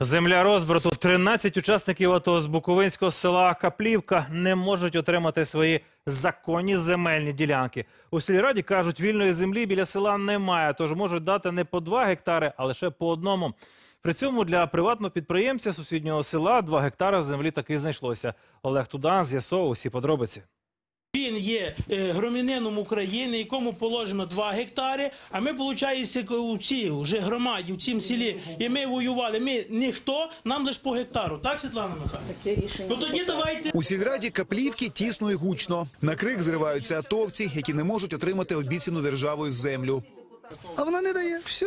Земля розбрату 13 учасників АТО з Буковинського села Каплівка не можуть отримати свої законні земельні ділянки. У сільраді кажуть, вільної землі біля села немає, тож можуть дати не по 2 гектари, а лише по одному. При цьому для приватного підприємця сусіднього села 2 гектара землі таки знайшлося. Олег Тудан з'ясовував усі подробиці. Він є е, громадянином України, якому положено 2 гектари. А ми, виходить, у цій вже громаді, в цім селі, і ми воювали. Ми ніхто, нам лише по гектару. Так, Світлана Михайлівна? Таке рішення. Ну тоді давайте. У сільраді Каплівки тісно і гучно. На крик зриваються атовці, які не можуть отримати обіцяну державою землю. А вона не дає. Все,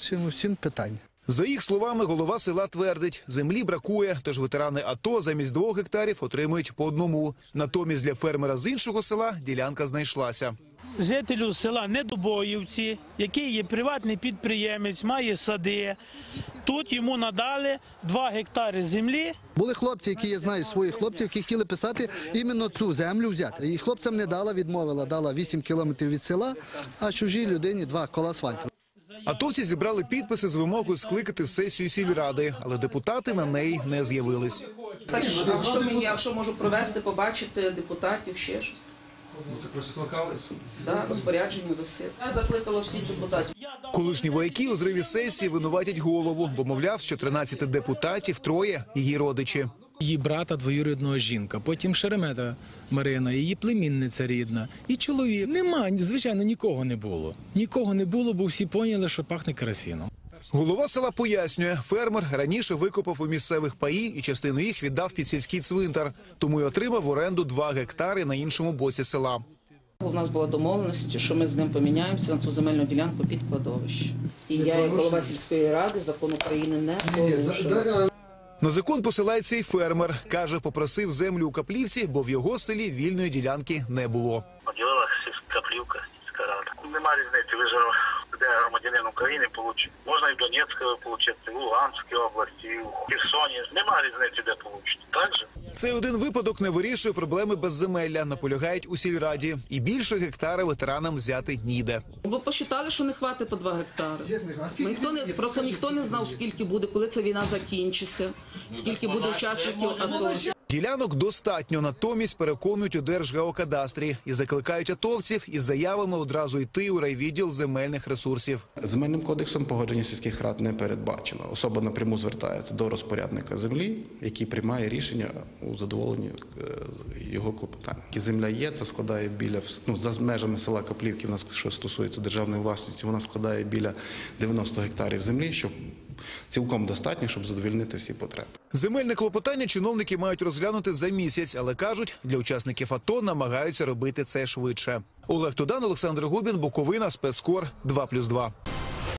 чому всім питання. За їх словами, голова села твердить, землі бракує, тож ветерани АТО замість двох гектарів отримують по одному. Натомість для фермера з іншого села ділянка знайшлася. Жителю села Недобоївці, який є приватний підприємець, має сади. Тут йому надали 2 гектари землі. Були хлопці, які я знаю, своїх хлопців, які хотіли писати іменно цю землю взяти. І хлопцям не дала, відмовила, дала 8 кілометрів від села, а чужій людині два кола асфальту. Атовці зібрали підписи з вимогою скликати сесію сільради, але депутати на неї не з'явились. Так, а що мені, якщо можу провести, побачити депутатів, ще щось? Ну, ви скликались? Так, розпорядження висить. Я закликала всіх депутатів. Колишні вояки у зриві сесії винуватять голову, бо мовляв, що 13 депутатів троє її родичі. Її брата двоюрідного жінка, потім Шеремета Марина, її племінниця рідна, і чоловік. Нема, звичайно, нікого не було. Нікого не було, бо всі поняли, що пахне керосином. Голова села пояснює, фермер раніше викопав у місцевих паї і частину їх віддав під сільський цвинтар, тому й отримав в оренду 2 гектари на іншому боці села. У нас була домовленість, що ми з ним поміняємося на цю земельну ділянку під кладовище. І я, як голова сільської ради, закон України не порушила. На закон посилається і фермер. Каже, попросив землю у Каплівці, бо в його селі вільної ділянки не було. поділила каплівка плівка, сільська рада. Нема різниці, ви ж де громадянин України получить. Можна і в Донецькій отримати, і в Луганській області, і в Херсоні. Нема різниці, де получить. Так? Цей один випадок не вирішує проблеми безземелля, наполягають у сільраді. І більше гектара ветеранам взяти ніде. Бо посчитали, що не хватить по 2 гектари. Ніхто не, просто ніхто не знав, скільки буде, коли ця війна закінчиться, скільки буде учасників АТО. Ділянок достатньо, натомість переконують у Держгеокадастрі і закликають атовців із заявами одразу йти у райвідділ земельних ресурсів. Земельним кодексом погодження сільських рад не передбачено. Особа напряму звертається до розпорядника землі, який приймає рішення у задоволенні е, його клопотань. Земля є, це складає біля ну, за межами села Каплівки. У нас що стосується державної власності, вона складає біля 90 гектарів землі, що цілком достатньо, щоб задовільнити всі потреби. Земельне клопотання чиновники мають розглянути за місяць, але кажуть, для учасників АТО намагаються робити це швидше. Олег Тудан, Олександр Губін, Буковина, спецкор 2+,2.